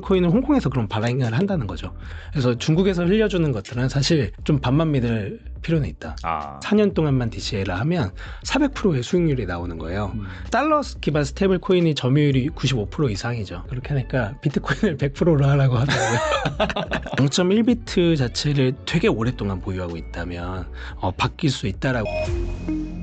코인은 홍콩에서 그런 발행을 한다는 거죠. 그래서 중국에서 흘려주는 것들은 사실 좀 반만 믿을 필요는 있다. 아. 4년 동안만 DCA를 하면 400%의 수익률이 나오는 거예요. 음. 달러 기반 스테이블 코인이 점유율이 95% 이상이죠. 그렇게 하니까 비트코인을 100%로 하라고 하더라고요. 0.1비트 자체를 되게 오랫동안 보유하고 있다면 어, 바뀔 수 있다라고.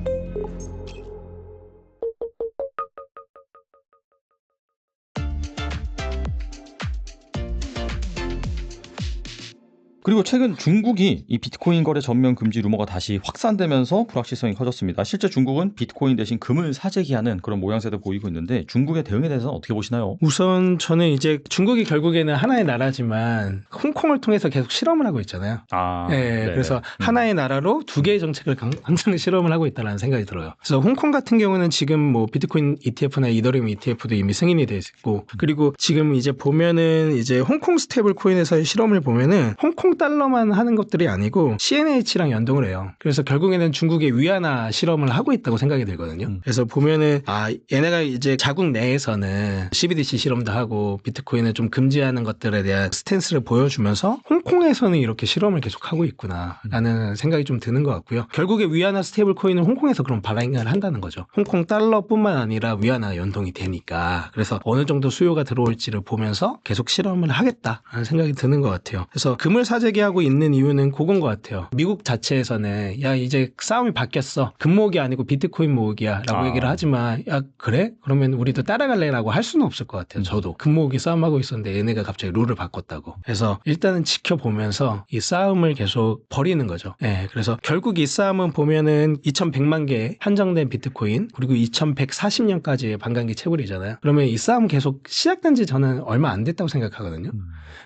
그리고 최근 중국이 이 비트코인 거래 전면 금지 루머가 다시 확산되면서 불확실성이 커졌습니다. 실제 중국은 비트코인 대신 금을 사재기하는 그런 모양새도 보이고 있는데 중국의 대응에 대해서는 어떻게 보시나요? 우선 저는 이제 중국이 결국에는 하나의 나라지만 홍콩을 통해서 계속 실험을 하고 있잖아요. 아, 예, 네네. 그래서 음. 하나의 나라로 두 개의 정책을 강- 항상 실험을 하고 있다는 생각이 들어요. 그래서 홍콩 같은 경우는 지금 뭐 비트코인 ETF나 이더리움 ETF도 이미 승인이 돼 있고, 그리고 지금 이제 보면은 이제 홍콩 스테이블 코인에서의 실험을 보면은 홍콩 달러만 하는 것들이 아니고 CNH랑 연동을 해요. 그래서 결국에는 중국의 위안화 실험을 하고 있다고 생각이 들거든요. 음. 그래서 보면은 아 얘네가 이제 자국 내에서는 CBDC 실험도 하고 비트코인을 좀 금지하는 것들에 대한 스탠스를 보여주면서 홍콩에서는 이렇게 실험을 계속 하고 있구나라는 생각이 좀 드는 것 같고요. 결국에 위안화 스테이블 코인은 홍콩에서 그런 발행을 한다는 거죠. 홍콩 달러뿐만 아니라 위안화 연동이 되니까 그래서 어느 정도 수요가 들어올지를 보면서 계속 실험을 하겠다라는 생각이 드는 것 같아요. 그래서 금을 사 재기하고 있는 이유는 그건 것 같아요. 미국 자체에서는 야 이제 싸움이 바뀌었어. 금 모으기 아니고 비트코인 모으기야라고 아. 얘기를 하지만 야 그래? 그러면 우리도 따라갈래라고 할 수는 없을 것 같아요. 저도 금 모으기 싸움하고 있었는데 얘네가 갑자기 룰을 바꿨다고. 그래서 일단은 지켜보면서 이 싸움을 계속 벌이는 거죠. 예, 그래서 결국 이 싸움은 보면은 2,100만 개 한정된 비트코인 그리고 2,140년까지의 반감기 채굴이잖아요. 그러면 이 싸움 계속 시작된 지 저는 얼마 안 됐다고 생각하거든요. 음.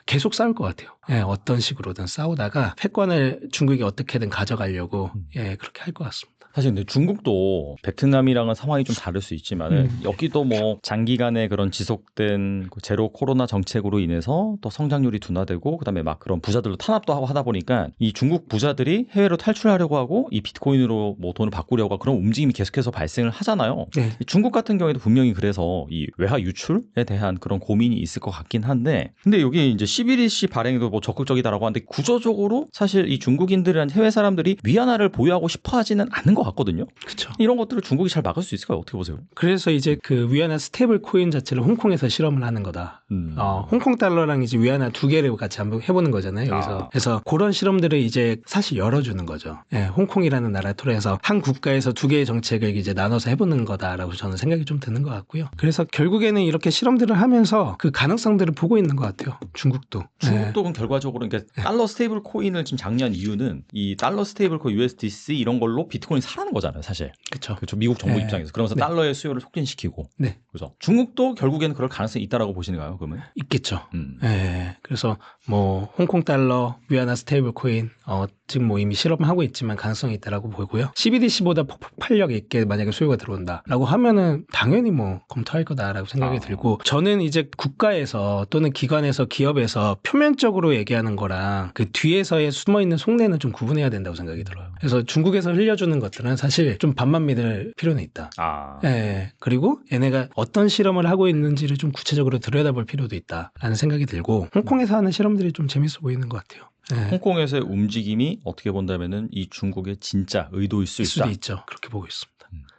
계속 싸울 것 같아요. 예, 어떤 식으로 든 싸우다가 패권을 중국이 어떻게든 가져가려고 음. 예, 그렇게 할 것 같습니다. 사실 근데 중국도 베트남이랑은 상황이 좀 다를 수 있지만 은 음. 여기도 뭐 장기간의 그런 지속된 그 제로 코로나 정책으로 인해서 또 성장률이 둔화되고 그다음에 막 그런 부자들로 탄압도 하고 하다 보니까 이 중국 부자들이 해외로 탈출하려고 하고 이 비트코인으로 뭐 돈을 바꾸려고 하고 그런 움직임이 계속해서 발생을 하잖아요. 네. 이 중국 같은 경우에도 분명히 그래서 이 외화 유출에 대한 그런 고민이 있을 것 같긴 한데 근데 여기 이제 CBDC 발행도 뭐 적극적이다라고 하는데 구조적으로 사실 이 중국인들이란 해외 사람들이 위안화를 보유하고 싶어 하지는 않는 것 같거든요. 그렇죠. 이런 것들을 중국이 잘 막을 수 있을까요? 어떻게 보세요? 그래서 이제 그 위안화 스테이블 코인 자체를 홍콩에서 실험을 하는 거다. 음. 어, 홍콩 달러랑 이제 위안화 두 개를 같이 한번 해보는 거잖아요. 여기서. 아. 그래서 그런 실험들을 이제 사실 열어주는 거죠. 예, 홍콩이라는 나라 토에서 한 국가에서 두 개의 정책을 이제 나눠서 해보는 거다라고 저는 생각이 좀 드는 것 같고요. 그래서 결국에는 이렇게 실험들을 하면서 그 가능성들을 보고 있는 것 같아요. 중국도. 예. 중국도 그럼 결과적으로 그러니까 달러 스테이블 코인을 지금 장려한 이유는 이 달러 스테이블 코인 USDC 이런 걸로 비트코인 사 라는 거잖아요, 사실. 그렇죠. 그렇죠. 미국 정부 네. 입장에서. 그러면서 네. 달러의 수요를 촉진시키고. 네. 그죠. 중국도 결국에는 그럴 가능성이 있다라고 보시는가요, 그러면? 있겠죠. 음. 예, 그래서 뭐 홍콩 달러, 위안화 스테이블 코인, 어, 지금 뭐 이미 실험하고 있지만 가능성이 있다라고 보고요. CBDC보다 폭발력 있게 만약에 수요가 들어온다라고 하면은 당연히 뭐 검토할 거다라고 생각이 아. 들고 저는 이제 국가에서 또는 기관에서 기업에서 표면적으로 얘기하는 거랑 그 뒤에서의 숨어 있는 속내는 좀 구분해야 된다고 생각이 들어요. 그래서 중국에서 흘려주는 것들은 사실 좀 반만 믿을 필요는 있다. 아. 예, 그리고 얘네가 어떤 실험을 하고 있는지를 좀 구체적으로 들여다볼 필요도 있다라는 생각이 들고 홍콩에서 하는 실험들이 좀 재밌어 보이는 것 같아요. 예, 홍콩에서의 움직임이 어떻게 본다면은 이 중국의 진짜 의도일 수일 있다. 수도 있죠. 그렇게 보고 있습니다.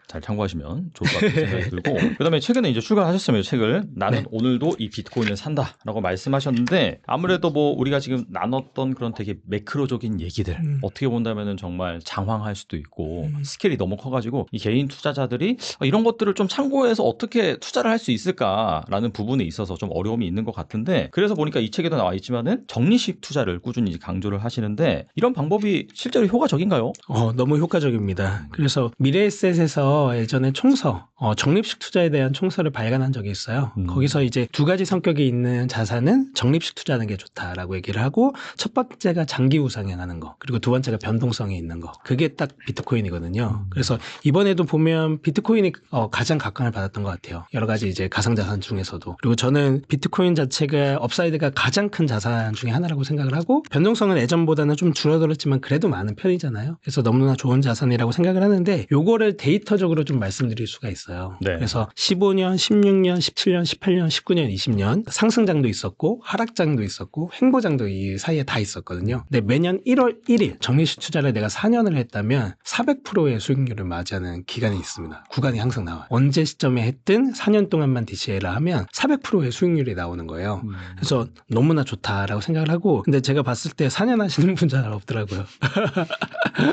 잘 참고하시면 좋을 것 같다는 생각이 들고 그다음에 최근에 이제 출간하셨으면 책을 나는 네. 오늘도 이 비트코인을 산다라고 말씀하셨는데 아무래도 뭐 우리가 지금 나눴던 그런 되게 매크로적인 얘기들 음. 어떻게 본다면은 정말 장황할 수도 있고 음. 스케일이 너무 커가지고 이 개인 투자자들이 이런 것들을 좀 참고해서 어떻게 투자를 할 수 있을까라는 부분에 있어서 좀 어려움이 있는 것 같은데 그래서 보니까 이 책에도 나와 있지만은 적리식 투자를 꾸준히 강조를 하시는데 이런 방법이 실제로 효과적인가요? 어, 너무 효과적입니다. 그래서 미래에셋에서 예전에 총서, 어, 적립식 투자에 대한 총서를 발간한 적이 있어요. 음. 거기서 이제 두 가지 성격이 있는 자산은 적립식 투자하는 게 좋다라고 얘기를 하고 첫 번째가 장기 우상향하는 거, 그리고 두 번째가 변동성이 있는 거. 그게 딱 비트코인이거든요. 음. 그래서 이번에도 보면 비트코인이 어, 가장 각광을 받았던 것 같아요. 여러 가지 이제 가상자산 중에서도. 그리고 저는 비트코인 자체가 업사이드가 가장 큰 자산 중에 하나라고 생각을 하고 변동성은 예전보다는 좀 줄어들었지만 그래도 많은 편이잖아요. 그래서 너무나 좋은 자산이라고 생각을 하는데 요거를 데이터적으로 단계적으로 좀 말씀드릴 수가 있어요. 네. 그래서 15년, 16년, 17년, 18년, 19년, 20년 상승장도 있었고 하락장도 있었고 횡보장도 이 사이에 다 있었거든요. 근데 매년 1월 1일 정리식 투자를 내가 4년을 했다면 400%의 수익률을 맞이하는 기간이 있습니다. 구간이 항상 나와요. 언제 시점에 했든 4년 동안만 DCA를 하면 400%의 수익률이 나오는 거예요. 음. 그래서 너무나 좋다라고 생각을 하고 근데 제가 봤을 때 4년 하시는 분 잘 없더라고요.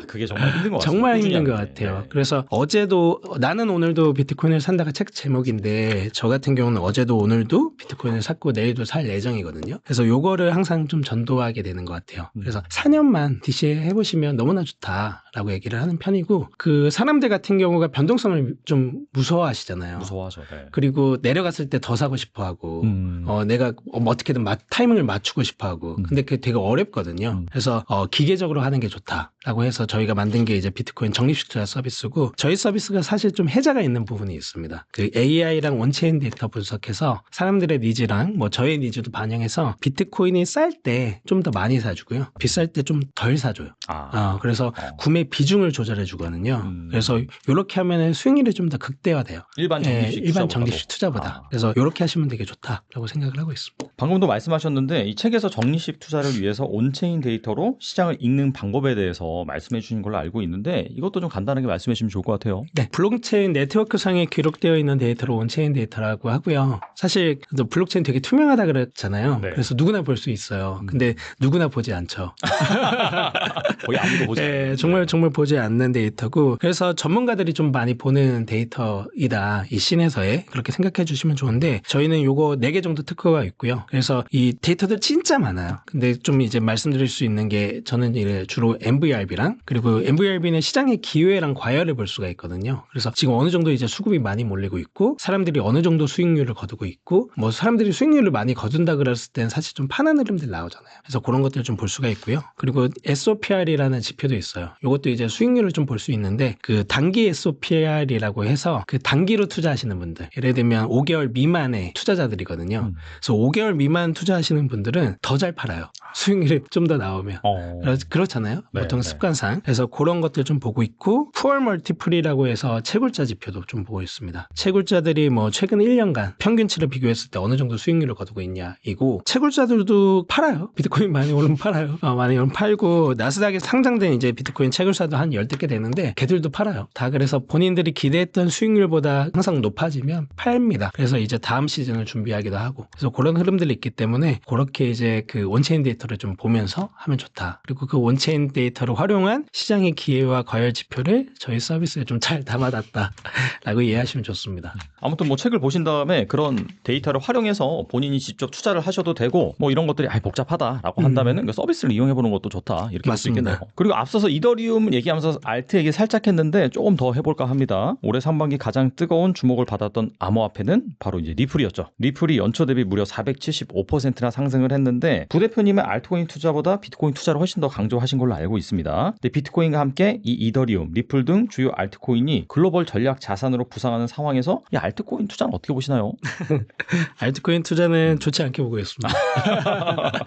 그게 정말 힘든 것 같아요. 정말 힘든 것. 같아요. 네. 그래서 어제도 나는 오늘도 비트코인을 산다가 책 제목인데 저 같은 경우는 어제도 오늘도 비트코인을 샀고 내일도 살 예정이거든요. 그래서 요거를 항상 좀 전도하게 되는 것 같아요. 음. 그래서 4년만 DCA 해보시면 너무나 좋다라고 얘기를 하는 편이고 그 사람들 같은 경우가 변동성을 좀 무서워하시잖아요. 무서워하죠. 네. 그리고 내려갔을 때 더 사고 싶어하고 음. 어, 내가 뭐 어떻게든 마- 타이밍을 맞추고 싶어 하고. 음. 근데 그게 되게 어렵거든요. 음. 그래서, 어, 기계적으로 하는 게 좋다라고 해서 저희가 만든 게 이제 비트코인 적립식 투자 서비스고, 저희 서비스 가 사실 좀 혜자가 있는 부분이 있습니다. 그 AI랑 원체인 데이터 분석해서 사람들의 니즈랑 뭐 저의 니즈도 반영해서 비트코인이 쌀 때 좀 더 많이 사주고요. 비쌀 때 좀 덜 사줘요. 아. 어, 그래서 어. 구매 비중을 조절해 주거든요. 음. 그래서 이렇게 하면 수익률이 좀 더 극대화돼요. 일반 예, 정립식 일반. 적립식 투자보다. 아. 그래서 이렇게 하시면 되게 좋다라고 생각을 하고 있습니다. 방금도 말씀하셨는데 이 책에서 정리식 투자를 위해서 온체인 데이터로 시장을 읽는 방법에 대해서 말씀해 주신 걸로 알고 있는데 이것도 좀 간단하게 말씀해 주시면 좋을 것 같아요. 네, 블록체인 네트워크상에 기록되어 있는 데이터를 온체인 데이터라고 하고요. 사실 또 블록체인 되게 투명하다 그랬잖아요. 네. 그래서 누구나 볼 수 있어요. 음. 근데 누구나 보지 않죠. 거의 아무도 보지 네, 않는. 정말 정말 보지 않는 데이터고 그래서 전문가들이 좀 많이 보는 데이터이다. 이 씬에서의 그렇게 생각해 주시면 좋은데 저희는 요거 4개 정도 특허가 있고요. 그래서 이 데이터들 진짜 많아요. 근데 좀 이제 말씀드릴 수 있는 게 저는 이제 주로 MVRB랑 그리고 MVRB는 시장의 기회랑 과열을 볼 수가 있거든요. 그래서 지금 어느 정도 이제 수급이 많이 몰리고 있고 사람들이 어느 정도 수익률을 거두고 있고 뭐 사람들이 수익률을 많이 거둔다 그랬을 땐 사실 좀 파는 흐름들 나오잖아요. 그래서 그런 것들 좀볼 수가 있고요. 그리고 SOPR이라는 지표도 있어요. 이것도 이제 수익률을 좀 볼 수 있는데 그 단기 SOPR이라고 해서 그 단기로 투자하시는 분들 예를 들면 5개월 미만의 투자자들이거든요. 음. 그래서 5개월 미만 투자하시는 분들은 더 잘 팔아요. 수익률이 좀 더 나오면. 어. 그렇- 그렇잖아요. 네, 보통 네. 습관상. 그래서 그런 것들 좀 보고 있고, 푸얼 멀티플이라고 해서 채굴자 지표도 좀 보고 있습니다. 채굴자들이 뭐 최근 1년간 평균치를 비교했을 때 어느 정도 수익률을 거두고 있냐, 이고, 채굴자들도 팔아요. 비트코인 많이 오르면 팔아요. 어, 많이 오르면 팔고, 나스닥에 상장된 이제 비트코인 채굴사도 한 10개 되는데, 걔들도 팔아요. 다 그래서 본인들이 기대했던 수익률보다 항상 높아지면 팔립니다. 그래서 이제 다음 시즌을 준비하기도 하고, 그래서 그런 흐름들이 있기 때문에, 그렇게 이제 그 원체인 데이터를 좀 보면서 하면 좋다. 그리고 그 원체인 데이터를 활용한 시장의 기회와 과열 지표를 저희 서비스에 좀 잘 담아놨다라고 이해하시면 좋습니다. 아무튼 뭐 책을 보신 다음에 그런 데이터를 활용해서 본인이 직접 투자를 하셔도 되고 뭐 이런 것들이 아 복잡하다라고 음. 한다면은 그 서비스를 이용해 보는 것도 좋다 이렇게 볼 수. 있겠네요. 그리고 앞서서 이더리움 얘기하면서 알트 얘기 살짝 했는데 조금 더 해볼까 합니다. 올해 상반기 가장 뜨거운 주목을 받았던 암호화폐는 바로 이제 리플이었죠. 리플이 연초 대비 무려 475%나 상승을 했는데 부 대표님의 알트코인 투자보다 비트코인 투자를 훨씬 더 강조하신 걸로 알고 있습니다. 근데 비트코인과 함께 이 이더리움, 리플 등 주요 알트코인이 글로벌 전략 자산으로 부상하는 상황에서 이 알트코인 투자는 어떻게 보시나요? 알트코인 투자는 좋지 않게 보고 있습니다.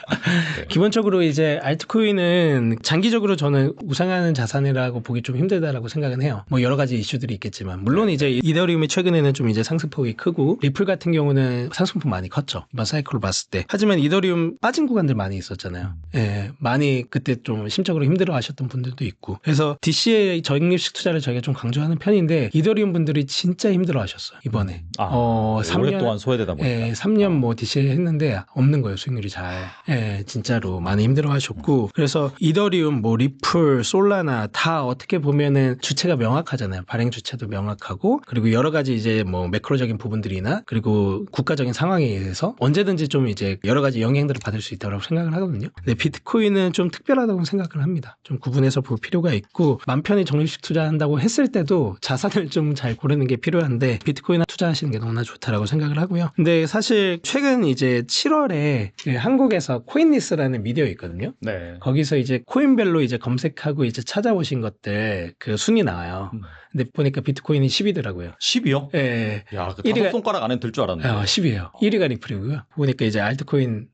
네. 기본적으로 이제 알트코인은 장기적으로 저는 우상하는 자산이라고 보기 좀 힘들다라고 생각은 해요. 뭐 여러 가지 이슈들이 있겠지만 물론 이제 이더리움이 최근에는 좀 이제 상승폭이 크고 리플 같은 경우는 상승폭 많이 컸죠. 이번 사이클로 봤을 때. 하지만 이더리움 빠진 구간들 많이 있었잖아요. 예, 많이 그때 좀 심적으로 힘들어 하셨던 분들도 있고. 그래서 DC의 적립식 투자를 저희가 좀 강조하는 편인데 이더리움 분들이 진짜 힘들어 하셨어요 이번에. 아, 어, 네, 3년 오랫동안 소외되다 보니까. 예, 3년 뭐 DCA 했는데 없는 거예요, 수익률이 잘. 예, 진짜로 많이 힘들어 하셨고. 그래서 이더리움, 뭐 리플, 솔라나 다 어떻게 보면은 주체가 명확하잖아요. 발행 주체도 명확하고. 그리고 여러 가지 이제 뭐 매크로적인 부분들이나 그리고 국가적인 상황에 의해서 언제든지 좀 이제 여러 가지 영향들을 받을 수 있다고 생각을 하거든요. 근데 비트코인은 좀 특별하다고 생각을 합니다. 좀 구분해서 볼 필요가 있고 맘 편히 적립식 투자한다고 했을 때도 자산을 좀 잘 고르는 게 필요한데 비트코인 투자하시는 게 너무나 좋다라고 생각을 하고요. 근데 사실 최근 이제 7월에 그 한국에서 코인리스라는 미디어 있거든요. 네. 거기서 이제 코인별로 이제 검색하고 이제 찾아보신 것들 그 순위 나와요. 음. 근데 보니까 비트코인이 10이더라고요. 10이요? 예. 야, 그 일위가- 다섯 손가락 안에 들 줄 알았는데. 어, 10이에요. 1위가 리플이고요. 보니까 이제 알트코인이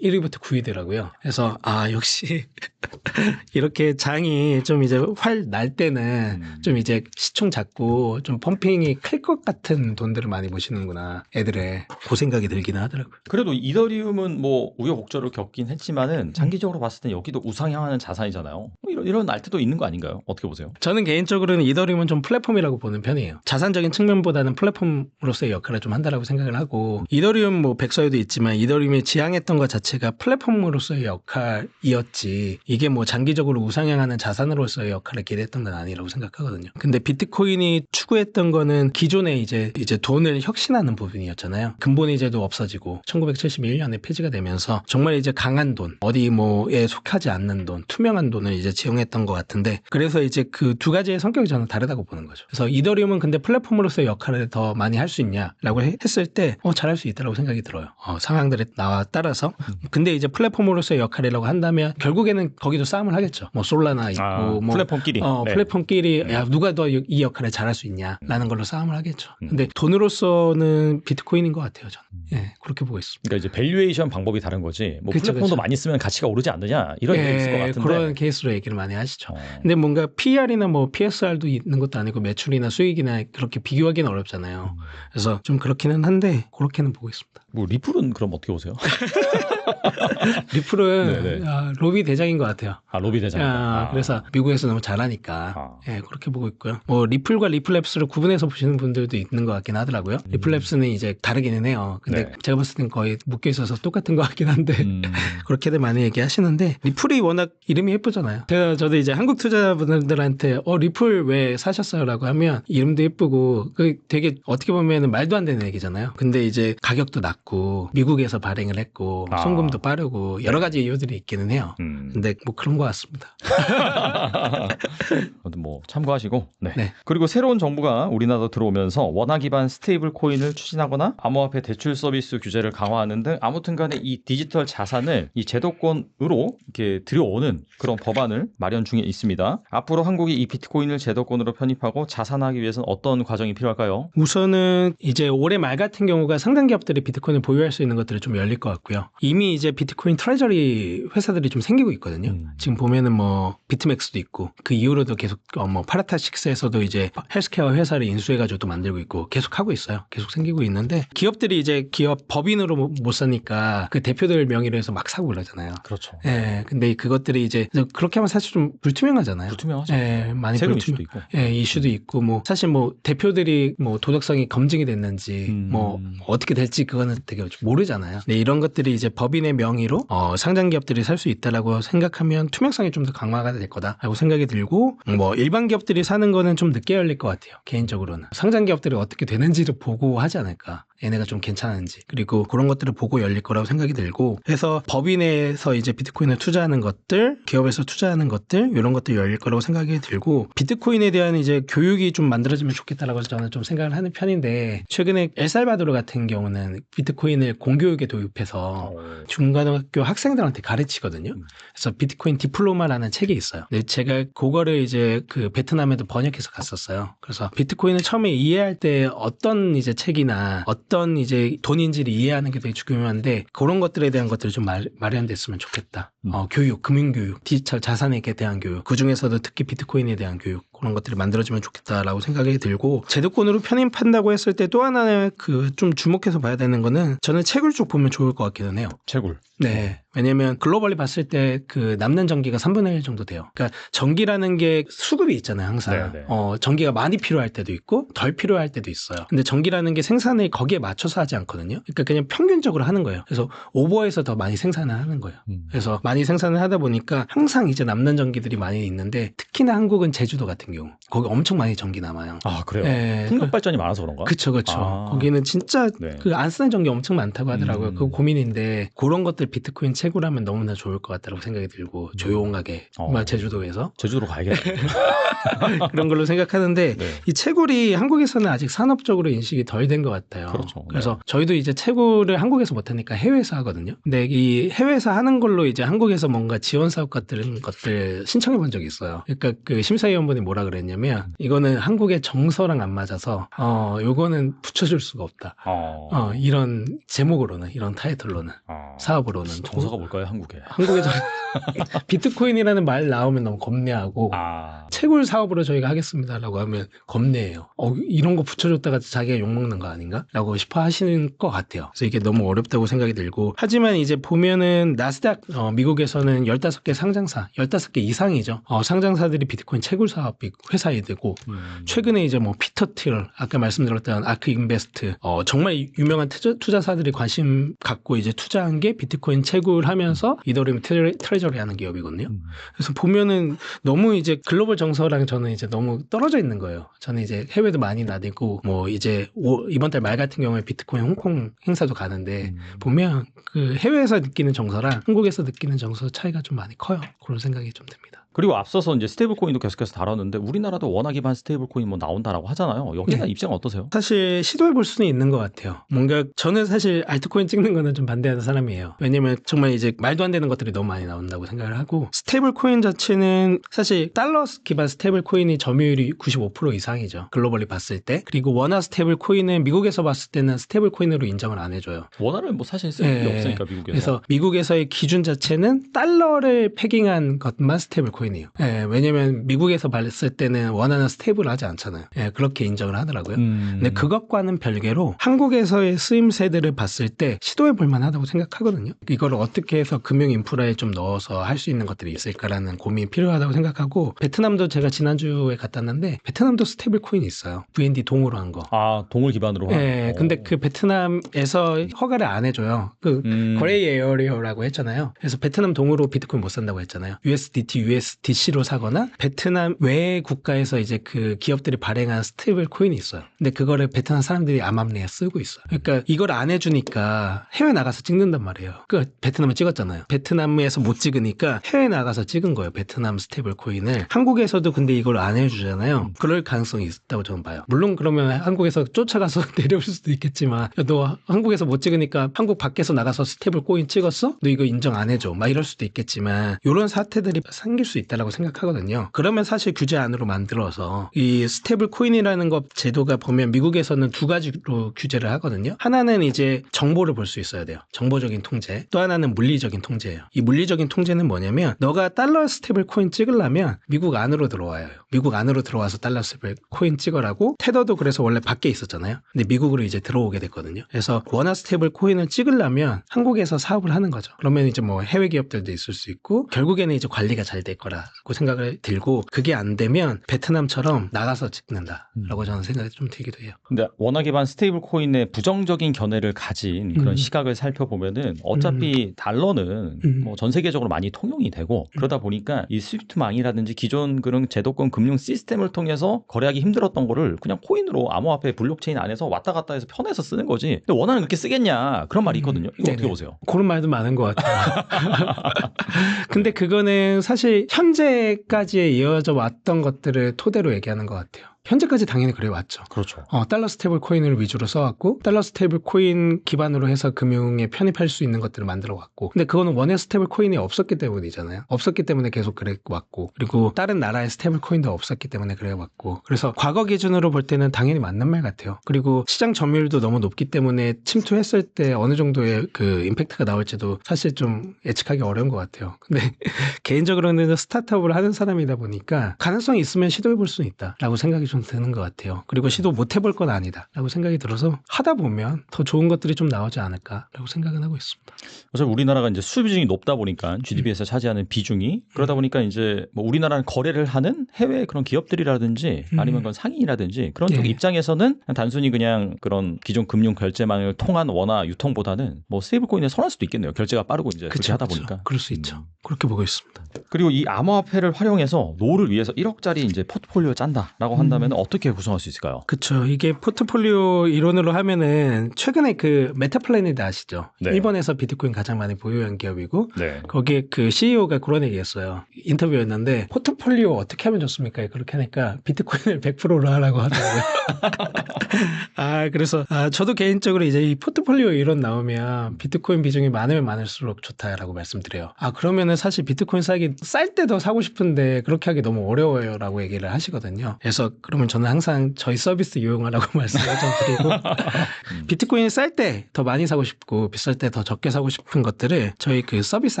1위부터 9위더라고요. 그래서 아 역시 이렇게 장이 좀 이제 활 날 때는 음. 좀 이제 시총 작고 좀 펌핑이 클 것 같은 돈들을 많이 모시는구나 애들의 그 생각이 들긴 하더라고요. 그래도 이더리움은 뭐 우여곡절을 겪긴 했지만은 장기적으로 봤을 때 여기도 우상향하는 자산이잖아요. 뭐 이런 이런 알트도 있는 거 아닌가요? 어떻게 보세요? 저는 개인적으로는 이더리움은 좀 플랫폼이라고 보는 편이에요. 자산적인 측면보다는 플랫폼으로서의 역할을 좀 한다라고 생각을 하고 이더리움 뭐 백서에도 있지만 이더리움이 지향했던 것 자체가 플랫폼으로서의 역할이었지 이게 뭐 장기적으로 우상향하는 자산으로서의 역할을 기대했던 건 아니라고 생각하거든요. 근데 비트코인이 추구했던 거는 기존에 이제 이제 돈을 혁신하는 부분이었잖아요. 근본 이 제도 없어지고 1971년에 폐지가 되면서 정말 이제 강한 돈 어디 뭐에 속하지 않는 돈 투명한 돈을 이제 지용했던 것 같은데 그래서 이제 그 두 가지의 성격이 저는 다르다고 보는 거죠. 그래서 이더리움은 근데 플랫폼으로서의 역할을 더 많이 할 수 있냐라고 해- 했을 때 어, 잘할 수 있다고 생각이 들어요. 어, 상황들에 나와 따라서 근데 이제 플랫폼으로서의 역할이라고 한다면 결국에는 거기도 싸움을 하겠죠. 뭐 솔라나 있고 아, 뭐 플랫폼끼리. 어, 네. 플랫폼끼리 네. 야 누가 더 이 역할을 잘할 수 있냐라는 걸로 싸움을 하겠죠. 음. 근데 돈으로서는 비트코인인 것 같아요. 저는 음. 예, 그렇게 보고 있습니다. 그러니까 이제 밸류에이션 방법이 다른 거지. 뭐 그쵸, 플랫폼도 그쵸. 많이 쓰면 가치가 오르지 않느냐 이런 얘기 있을 것 같은데. 예, 그런 케이스로 얘기를 많이 하시죠. 어. 근데 뭔가 PR이나 뭐 PSR도 있는 것도 아니고 매출이나 수익이나 그렇게 비교하기는 어렵잖아요. 그래서 좀 그렇기는 한데 그렇게는 보고 있습니다. 뭐 리플은 그럼 어떻게 보세요? 리플은 네네. 아, 로비 대장인 것 같아요. 아 로비 대장. 아, 그래서 미국에서 너무 잘하니까 아. 예, 그렇게 보고 있고요. 뭐 리플과 리플랩스를 구분해서 보시는 분들도 있는 것 같긴 하더라고요. 음. 리플랩스는 이제 다르기는 해요. 근데 네. 제가 봤을 땐 거의 묶여 있어서 똑같은 것 같긴 한데 음. 그렇게들 많이 얘기하시는데 리플이 워낙 이름이 예쁘잖아요. 제가 저도 이제 한국 투자자분들한테 어 리플 왜 사셨어요라고 하면 이름도 예쁘고 그 되게 어떻게 보면 말도 안 되는 얘기잖아요. 근데 이제 가격도 낮고 미국에서 발행을 했고 아. 송금도 빠르고 여러 가지 이유들이 있기는 해요. 음. 근데 뭐 그런 것 같습니다. 뭐 참고하시고. 네. 네. 그리고 새로운 정부가 우리나라 들어오면서 원화 기반 스테이블 코인을 추진하거나 암호화폐 대출 서비스 규제를 강화하는 등 아무튼간에 이 디지털 자산을 이 제도권으로 이렇게 들여오는 그런 법안을 마련 중에 있습니다. 앞으로 한국이 이 비트코인을 제도권으로 편입하고 자산하기 위해서는 어떤 과정이 필요할까요? 우선은 이제 올해 말 같은 경우가 상당 기업들이 비트코인 을 보유할 수 있는 것들이 좀 열릴 것 같고요. 이미 이제 비트코인 트레저리 회사들이 좀 생기고 있거든요. 음. 지금 보면은 뭐 비트맥스도 있고 그 이후로도 계속 어, 뭐 파라타식스에서도 이제 헬스케어 회사를 인수해가지고 또 만들고 있고 계속 하고 있어요. 계속 생기고 있는데 기업들이 이제 기업 법인으로 못- 못 사니까 그 대표들 명의로 해서 막 사고 그러잖아요. 그렇죠. 예, 근데 그것들이 이제 그렇게 하면 사실 좀 불투명하잖아요. 불투명하죠. 예, 많이 세금 불투명. 이슈도 있고. 예, 이슈도 있고 뭐 사실 뭐 대표들이 뭐 도덕성이 검증이 됐는지 음. 뭐 어떻게 될지 그거는 되게 모르잖아요. 근데 이런 것들이 이제 법인의 명의로 어, 상장 기업들이 살 수 있다라고 생각하면 투명성이 좀 더 강화가 될 거다라고 생각이 들고 뭐 일반 기업들이 사는 거는 좀 늦게 열릴 것 같아요. 개인적으로는 상장 기업들이 어떻게 되는지를 보고 하지 않을까. 얘네가 좀 괜찮은지 그리고 그런 것들을 보고 열릴 거라고 생각이 들고 그래서 법인에서 이제 비트코인을 투자하는 것들 기업에서 투자하는 것들 이런 것들 열릴 거라고 생각이 들고 비트코인에 대한 이제 교육이 좀 만들어지면 좋겠다라고 저는 좀 생각을 하는 편인데 최근에 엘살바도르 같은 경우는 비트코인을 공교육에 도입해서 어. 중고등학교 학생들한테 가르치거든요. 음. 그래서 비트코인 디플로마라는 책이 있어요. 제가 그거를 이제 그 베트남에도 번역해서 갔었어요. 그래서 비트코인을 처음에 이해할 때 어떤 이제 책이나 어떤 이제 돈인지를 이해하는 게 되게 중요한데 그런 것들에 대한 것들이 좀 마, 마련됐으면 좋겠다. 음. 어, 교육, 금융교육, 디지털 자산에 대한 교육, 그 중에서도 특히 비트코인에 대한 교육 그런 것들이 만들어지면 좋겠다라고 생각이 들고 제도권으로 편입한다고 했을 때 또 하나의 그 좀 주목해서 봐야 되는 거는 저는 채굴 쪽 보면 좋을 것 같기는 해요. 채굴. 네. 왜냐면 글로벌리 봤을 때 그 남는 전기가 3분의 1 정도 돼요. 그러니까 전기라는 게 수급이 있잖아요, 항상. 네, 네. 어, 전기가 많이 필요할 때도 있고 덜 필요할 때도 있어요. 근데 전기라는 게 생산을 거기에 맞춰서 하지 않거든요. 그러니까 그냥 평균적으로 하는 거예요. 그래서 오버해서 더 많이 생산을 하는 거예요. 음. 그래서 많이 생산을 하다 보니까 항상 이제 남는 전기들이 많이 있는데 특히나 한국은 제주도 같은 경우 거기 엄청 많이 전기 남아요. 아 그래요. 예, 풍력 발전이 많아서 그런가? 그쵸, 그쵸. 아. 거기는 진짜 네. 그안 쓰는 전기 엄청 많다고 하더라고요. 음. 그거 고민인데 그런 것들 비트코인 채굴하면 너무나 좋을 것 같다고 생각이 들고 조용하게 어. 제주도에서 제주도로 가야겠네. 그런 걸로 생각하는데 네. 이 채굴이 한국에서는 아직 산업적으로 인식이 덜 된 것 같아요. 그렇죠. 네. 래서 저희도 이제 채굴을 한국에서 못하니까 해외에서 하거든요. 근데 이 해외에서 하는 걸로 이제 한국 한국에서 뭔가 지원 사업 같은 것들 신청해 본 적이 있어요. 그러니까 그 심사위원분이 뭐라 그랬냐면 이거는 한국의 정서랑 안 맞아서 어 요거는 붙여줄 수가 없다. 어. 어 이런 제목으로는 이런 타이틀로는 어. 사업으로는 정서가 뭘까요, 한국에? 한국에서 비트코인이라는 말 나오면 너무 겁내하고 아. 채굴 사업으로 저희가 하겠습니다라고 하면 겁내요. 어, 이런 거 붙여줬다가 자기가 욕 먹는 거 아닌가? 라고 싶어 하시는 것 같아요. 그래서 이게 너무 어렵다고 생각이 들고. 하지만 이제 보면은 나스닥, 어, 미국 에서는 15개 상장사, 15개 이상이죠. 어, 상장사들이 비트코인 채굴 사업 회사이 되고, 음. 최근에 이제 뭐 피터 틸, 아까 말씀드렸던 아크 인베스트, 어, 정말 유명한 투자, 투자 사들이 관심 갖고 이제 투자한 게 비트코인 채굴하면서 이더리움 트레, 트레저리 하는 기업이거든요. 음. 그래서 보면은 너무 이제 글로벌 정서랑 저는 이제 너무 떨어져 있는 거예요. 저는 이제 해외도 많이 나대고 뭐 이제 오- 이번 달 말 같은 경우에 비트코인 홍콩 행사도 가는데 음. 보면 그 해외에서 느끼는 정서랑 한국에서 느끼는 정서 차이가 좀 많이 커요. 그런 생각이 좀 듭니다. 그리고 앞서서 이제 스테이블 코인도 계속해서 다뤘는데 우리나라도 원화 기반 스테이블 코인 뭐 나온다라고 하잖아요. 여기에 대한 입장은 어떠세요? 사실 시도해 볼 수는 있는 것 같아요. 뭔가 저는 사실 알트코인 찍는 거는 좀 반대하는 사람이에요. 왜냐면 정말 이제 말도 안 되는 것들이 너무 많이 나온다고 생각을 하고 스테이블 코인 자체는 사실 달러 기반 스테이블 코인이 점유율이 95% 이상이죠. 글로벌리 봤을 때. 그리고 원화 스테이블 코인은 미국에서 봤을 때는 스테이블 코인으로 인정을 안 해줘요. 원화를 뭐 사실 쓸 일이 예. 없으니까 미국에서. 그래서 미국에서의 기준 자체는 달러를 패깅한 것만 스테이블 코인 이에요. 예, 왜냐면 미국에서 봤을 때는 원화는 스테이블 하지 않잖아요. 예, 그렇게 인정을 하더라고요. 음. 근데 그것과는 별개로 한국에서의 쓰임새들을 봤을 때 시도해 볼 만하다고 생각하거든요. 이거를 어떻게 해서 금융 인프라에 좀 넣어서 할 수 있는 것들이 있을까라는 고민이 필요하다고 생각하고 베트남도 제가 지난주에 갔다 왔는데 베트남도 스테이블 코인이 있어요. VND 동으로 한 거. 아 동을 기반으로 한. 예, 어. 근데 그 베트남에서 허가를 안 해줘요. 그 음. 거래이 에어리어라고 했잖아요. 그래서 베트남 동으로 비트코인 못 산다고 했잖아요. USDT, USDC로 사거나 베트남 외 국가에서 이제 그 기업들이 발행한 스테이블 코인이 있어요. 근데 그거를 베트남 사람들이 암암리에 쓰고 있어요. 그러니까 이걸 안 해주니까 해외 나가서 찍는단 말이에요. 그 베트남을 찍었잖아요. 베트남에서 못 찍으니까 해외 나가서 찍은 거예요. 베트남 스테이블 코인을. 한국에서도 근데 이걸 안 해주잖아요. 그럴 가능성이 있다고 저는 봐요. 물론 그러면 한국에서 쫓아가서 내려올 수도 있겠지만 야, 너 한국에서 못 찍으니까 한국 밖에서 나가서 스테이블 코인 찍었어? 너 이거 인정 안 해줘. 막 이럴 수도 있겠지만 이런 사태들이 생길 수 있 다라고 생각하거든요. 그러면 사실 규제 안으로 만들어서 이 스테이블 코인이라는 것 제도가 보면 미국에서는 두 가지로 규제를 하거든요. 하나는 이제 정보를 볼 수 있어야 돼요. 정보적인 통제. 또 하나는 물리적인 통제예요. 이 물리적인 통제는 뭐냐면 너가 달러 스테이블 코인 찍으려면 미국 안으로 들어와요. 미국 안으로 들어와서 달러 스테이블 코인 찍으라고 테더도 그래서 원래 밖에 있었잖아요. 근데 미국으로 이제 들어오게 됐거든요. 그래서 원화 스테이블 코인을 찍으려면 한국에서 사업을 하는 거죠. 그러면 이제 뭐 해외 기업들도 있을 수 있고 결국에는 이제 관리가 잘 될 거라 고 생각을 들고 그게 안 되면 베트남처럼 나가서 찍는다라고 저는 생각이 좀 들기도 해요. 근데 원화 기반 스테이블 코인의 부정적인 견해를 가진 그런 음. 시각을 살펴보면은 어차피 달러는 음. 뭐전 세계적으로 많이 통용이 되고 그러다 보니까 이 스위프트망이라든지 기존 그런 제도권 금융 시스템을 통해서 거래하기 힘들었던 거를 그냥 코인으로 암호화폐 블록체인 안에서 왔다 갔다 해서 편해서 쓰는 거지. 근데 원화는 그렇게 쓰겠냐 그런 말이 있거든요. 이거 어떻게 네네. 보세요? 그런 말도 많은 것 같아요. 근데 그거는 사실 현 재까지 이어져 왔던 것들을 토대로 얘기하는 것 같아요. 현재까지 당연히 그래 왔죠. 그렇죠. 어, 달러 스테이블 코인을 위주로 써왔고, 달러 스테이블 코인 기반으로 해서 금융에 편입할 수 있는 것들을 만들어 왔고, 근데 그거는 원의 스테이블 코인이 없었기 때문이잖아요. 없었기 때문에 계속 그래 왔고, 그리고 다른 나라의 스테이블 코인도 없었기 때문에 그래 왔고, 그래서 과거 기준으로 볼 때는 당연히 맞는 말 같아요. 그리고 시장 점유율도 너무 높기 때문에 침투했을 때 어느 정도의 그 임팩트가 나올지도 사실 좀 예측하기 어려운 것 같아요. 근데 개인적으로는 스타트업을 하는 사람이다 보니까 가능성이 있으면 시도해 볼 수는 있다라고 생각이 좀 드는 것 같아요. 그리고 시도 못 해볼 건 아니다라고 생각이 들어서 하다 보면 더 좋은 것들이 좀 나오지 않을까라고 생각은 하고 있습니다. 어차피 우리나라가 이제 수요 비중이 높다 보니까 GDP에서 차지하는 비중이 그러다 보니까 이제 뭐 우리나라는 거래를 하는 해외 그런 기업들이라든지 음. 아니면 그런 상인이라든지 그런 쪽 네. 입장에서는 단순히 그냥 그런 기존 금융 결제망을 통한 원화 유통보다는 뭐 스테이블 코인에 선할 수도 있겠네요. 결제가 빠르고 이제 그렇게 하다 보니까. 그럴 수 있죠. 음. 그렇게 보고 있습니다. 그리고 이 암호화폐를 활용해서 노를 위해서 1억짜리 이제 포트폴리오 짠다라고 한다면 하면 어떻게 구성할 수 있을까요? 그쵸. 이게 포트폴리오 이론으로 하면은 최근에 그 메타플래닛 아시죠? 네. 일본에서 비트코인 가장 많이 보유한 기업이고 네. 거기에 그 CEO가 그런 얘기했어요. 인터뷰였는데 포트폴리오 어떻게 하면 좋습니까? 그렇게 하니까 비트코인을 100%로 하라고 하더라고요. 아 그래서 아, 저도 개인적으로 이제 이 포트폴리오 이론 나오면 비트코인 비중이 많으면 많을수록 좋다라고 말씀드려요. 아 그러면은 사실 비트코인 사기 쌀 때 더 사고 싶은데 그렇게 하기 너무 어려워요 라고 얘기를 하시거든요. 그래서 그러면 저는 항상 저희 서비스 이용하라고 말씀을 좀 드리고 음. 비트코인이 쌀때 더 많이 사고 싶고 비쌀 때 더 적게 사고 싶은 것들을 저희 그 서비스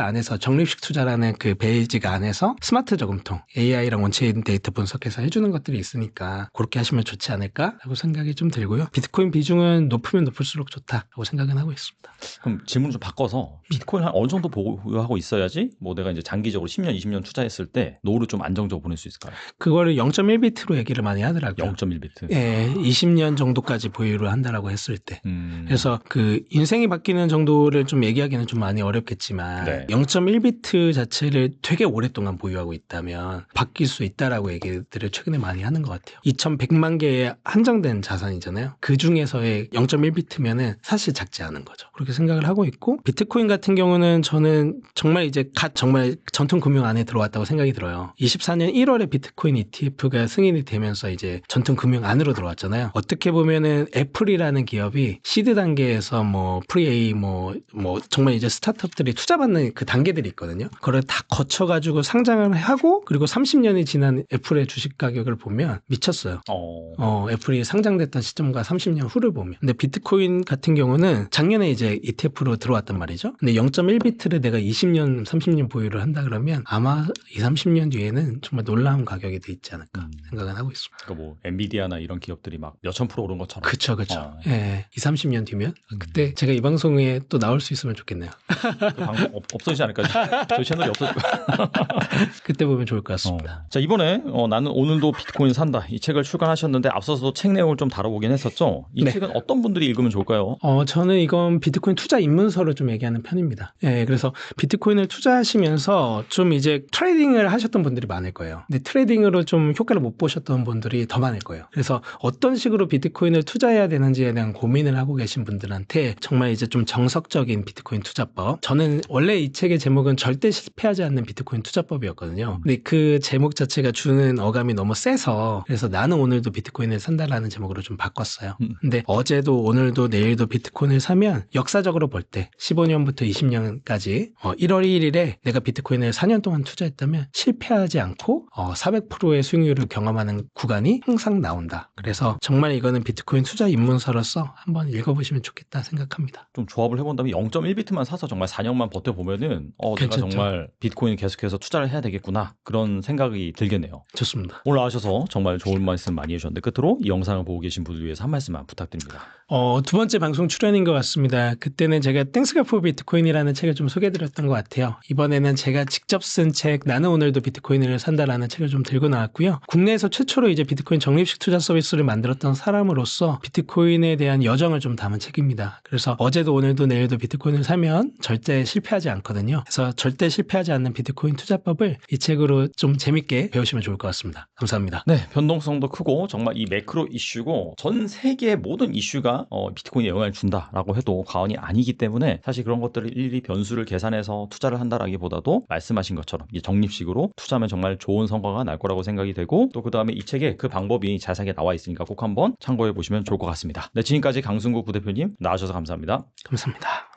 안에서 적립식 투자라는 그 베이지가 안에서 스마트 저금통 AI랑 원체인 데이터 분석해서 해주는 것들이 있으니까 그렇게 하시면 좋지 않을까라고 생각이 좀 들고요. 비트코인 비중은 높으면 높을수록 좋다라고 생각은 하고 있습니다. 그럼 질문을 좀 바꿔서 비트코인 한 어느 정도 보유하고 있어야지 뭐 내가 이제 장기적으로 10년, 20년 투자했을 때 노후를 좀 안정적으로 보낼 수 있을까요? 그거를 0.1비트로 얘기를 많이 하더라고요. 0.1비트. 예, 20년 정도까지 보유를 한다라고 했을 때. 음. 그래서 그 인생이 바뀌는 정도를 좀 얘기하기는 좀 많이 어렵겠지만 네. 0.1비트 자체를 되게 오랫동안 보유하고 있다면 바뀔 수 있다라고 얘기들을 최근에 많이 하는 것 같아요. 2,100만 개의 한정된 자산이잖아요. 그 중에서의 0.1비트면은 사실 작지 않은 거죠. 그렇게 생각을 하고 있고 비트코인 같은 경우는 저는 정말 이제 갓 정말 전통 금융 안에 들어왔다고 생각이 들어요. 24년 1월에 비트코인 ETF가 승인이 되면서 이제 전통 금융 안으로 들어왔잖아요. 어떻게 보면은 애플이라는 기업이 시드 단계에서 뭐 프리에이 뭐, 뭐 정말 이제 스타트업들이 투자받는 그 단계들이 있거든요. 그걸 다 거쳐가지고 상장을 하고 그리고 30년이 지난 애플의 주식 가격을 보면 미쳤어요. 어. 어, 애플이 상장됐던 시점과 30년 후를 보면. 근데 비트코인 같은 경우는 작년에 이제 ETF로 들어왔단 말이죠. 근데 0.1비트를 내가 20년, 30년 보유를 한다 그러면 아마 2, 30년 뒤에는 정말 놀라운 가격이 돼 있지 않을까 음. 생각은 하고 있습니다. 그러니까 뭐 엔비디아나 이런 기업들이 막 몇천 프로 오른 것처럼. 그쵸, 그쵸. 어. 예, 2, 30년 뒤면 음. 그때 제가 이 방송에 또 나올 수 있으면 좋겠네요. 그 방법 없, 없어지지 않을까요? 저희 채널이 없어질 거예요. 그때 보면 좋을 것 같습니다. 어. 자 이번에 어, 나는 오늘도 비트코인 산다 이 책을 출간하셨는데 앞서서도 책 내용을 좀 다뤄보긴 했었죠. 이 네. 책은 어떤 분들이 읽으면 좋을까요? 어, 저는 이건 비트코인 투자 입문서로 좀 얘기하는 편입니다. 예, 그래서 비트코인을 투자하시면서 좀 이제 트레이딩을 하셨던 분들이 많을 거예요. 근데 트레이딩으로 좀 효과를 못 보셨던 분들이 더 많을 거예요. 그래서 어떤 식으로 비트코인을 투자해야 되는지에 대한 고민을 하고 계신 분들한테 정말 이제 좀 정석적인 비트코인 투자법. 저는 원래 이 책의 제목은 절대 실패하지 않는 비트코인 투자법이었거든요. 근데 그 제목 자체가 주는 어감이 너무 세서 그래서 나는 오늘도 비트코인을 산다라는 제목으로 좀 바꿨어요. 음. 근데 어제도 오늘도 내일도 비트코인을 사면 역사적으로 볼 때 15년부터 20년까지 1월 1일에 내가 비트코인을 4년 동안 투자했다면 실패하지 않고 400%의 수익률을 경험하는 구간이 항상 나온다. 그래서 정말 이거는 비트코인 투자 입문서로서 한번 읽어보시면 좋겠다 생각합니다. 좀 조합을 해본다면 0.1비트만 사서 정말 4년만 버텨보면은 어, 괜찮죠. 정말 비트코인 계속해서 투자를 해야 되겠구나 그런 생각이 들겠네요. 좋습니다. 오늘 나와셔서 정말 좋은 말씀 많이 해주셨는데 끝으로 이 영상을 보고 계신 분들 위해서 한 말씀만 부탁드립니다. 어, 두 번째 방송 출연인 것 같습니다. 그때는 제가 땡스가 포 비트코인이라는 책을 좀 소개해드렸던 것 같아요. 이번에는 제가 직접 쓴 책, 나는 오늘도 비트코인을 산다라는 책을 좀 들고 나왔고요. 국내에서 최초로 이제 비트코인 적립식 투자 서비스를 만들었던 사람으로서 비트코인에 대한 여정을 좀 담은 책입니다. 그래서 어제도 오늘도 내일도 비트코인을 사면 절대 실패하지 않거든요. 그래서 절대 실패하지 않는 비트코인 투자법을 이 책으로 좀 재밌게 배우시면 좋을 것 같습니다. 감사합니다. 네, 변동성도 크고 정말 이 매크로 이슈고 전 세계의 모든 이슈가 어, 비트코인에 영향을 준다라고 해도 과언이 아니기 때문에 사실 그런 것들을 일일이 변수를 계산해서 투자를 한다라기보다도 말씀하신 것처럼 이 적립식으로 투자하면 정말 좋은 성과가 날 거라고 생각이 되고 또 그 다음에 이 책에 그 방법이 자세하게 나와 있으니까 꼭 한번 참고해 보시면 좋을 것 같습니다. 네, 지금까지 강승구 부대표님 나와주셔서 감사합니다. 감사합니다.